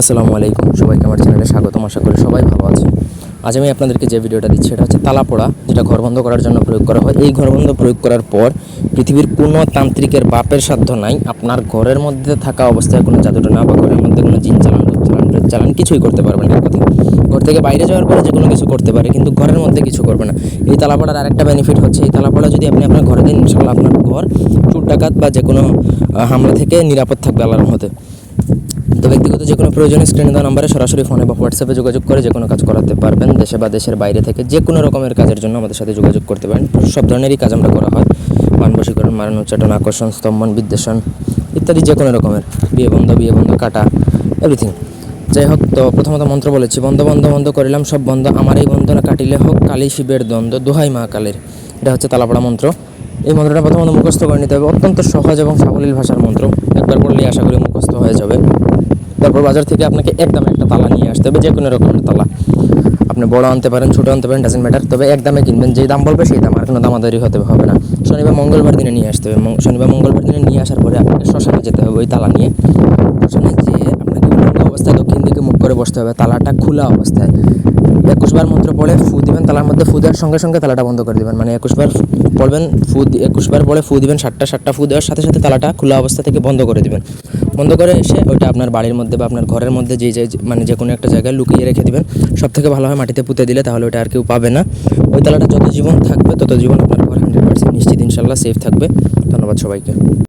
আসসালামু আলাইকুম, সবাইকে আমার চ্যানেলে স্বাগতম, আশা করি সবাই ভালো আছে আজ আমি আপনাদেরকে যে ভিডিওটা দিচ্ছি এটা হচ্ছে তালা পোড়া যেটা ঘর বন্ধ করার জন্য প্রয়োগ করা হয়। এই ঘর বন্ধ প্রয়োগ করার পর পৃথিবীর কোনো তান্ত্রিকের বাপের সাধ্য নাই, আপনার ঘরের মধ্যে থাকা অবস্থায় কোনো জাদুটনা বা ঘরের মধ্যে কোনো জিন চালান চালান চালান কিছুই করতে পারবে না কথা ঘর থেকে বাইরে যাওয়ার পরে যে কোনো কিছু করতে পারে, কিন্তু ঘরের মধ্যে কিছু করবে না। এই তালাপড়ার আরেকটা বেনিফিট হচ্ছে, এই তালাপড়া যদি আপনি আপনার ঘরে দেন ইনশাল্লাহ আপনার ঘর চুর ডাকাত বা যে কোনো হামলা থেকে নিরাপদ থাকবে তো ব্যক্তিগত যে কোনো প্রয়োজনে স্ক্রিনে দেওয়া নাম্বারে সরাসরি ফোনে বা হোয়াটসঅ্যাপে যোগাযোগ করে যে কোনো কাজ করাতে পারবেন দেশে বা দেশের বাইরে থেকে যে কোনো রকমের কাজের জন্য আমাদের সাথে যোগাযোগ করতে পারেন। সব ধরনেরই কাজ আমরা করা হয়। মানবশীকরণ মারণ উচ্চাটন, আকর্ষণ, স্তম্ভন, বিদ্বেষণ ইত্যাদি যে কোনো রকমের। বিয়ে বন্ধ বিয়ে বন্ধ, কাটা এভরিথিং যাই হোক, তো প্রথমত মন্ত্র বলেছি, বন্ধ বন্ধ বন্ধ করিলাম, সব বন্ধ। আমার এই বন্ধনা কাটিলে হোক কালী শিবের দ্বন্দ্ব, দোহাই মা কালের। এটা হচ্ছে তালাপাড়া মন্ত্র। এই মন্ত্রটা প্রথমত মুখস্থ করে নিতে হবে। অত্যন্ত সহজ এবং সাবলীল ভাষার মন্ত্র। একবার পড়লেই আশা করি মুখস্থ হয়ে যাবে। তারপর বাজার থেকে আপনাকে একদম একটা তালা নিয়ে আসতে হবে যে কোনো রকমের তালা। আপনি বড় আনতে পারেন, ছোটো আনতে পারেন ডাজেন্ট ম্যাটার তবে এক দামে কিনবেন, যেই দাম বলবে সেই দাম, আর কোনো দামাদারি হতে হবে না। শনিবার, মঙ্গলবার দিনে নিয়ে আসতে হবে। শনিবার, মঙ্গলবার দিনে নিয়ে আসার পরে আপনাকে শ্মশানে যেতে হবে ওই তালা নিয়ে। শ্মশানে যেয়ে আপনাকে অবস্থায় দক্ষিণ দিকে মুখ করে বসতে হবে, তালাটা খোলা অবস্থায়। একুশবার মন্ত্র পড়ে ফু দিবেন, তালার মধ্যে ফু দেওয়ার সঙ্গে সঙ্গে তালাটা বন্ধ করে দিবেন। মানে একুশবার পড়বেন, ফু একুশবার পরে ফু দিবেন, সাতটা সাতটা ফু দেওয়ার সাথে সাথে তালাটা খোলা অবস্থা থেকে বন্ধ করে দিবেন। বন্ধ করে এসে ওইটা আপনার বাড়ির মধ্যে বা আপনার ঘরের মধ্যে যে যে মানে যে কোনো একটা জায়গায় লুকিয়ে রেখে দেবেন। সব থেকে ভালো হয় মাটিতে পুঁতে দিলে তাহলে ওইটা আর কেউ পাবে না। ওই তালাটা যত জীবন থাকবে, তত জীবন আপনার ঘর হান্ড্রেড পার্সেন্ট নিশ্চিত ইনশাল্লাহ সেফ থাকবে। ধন্যবাদ সবাইকে।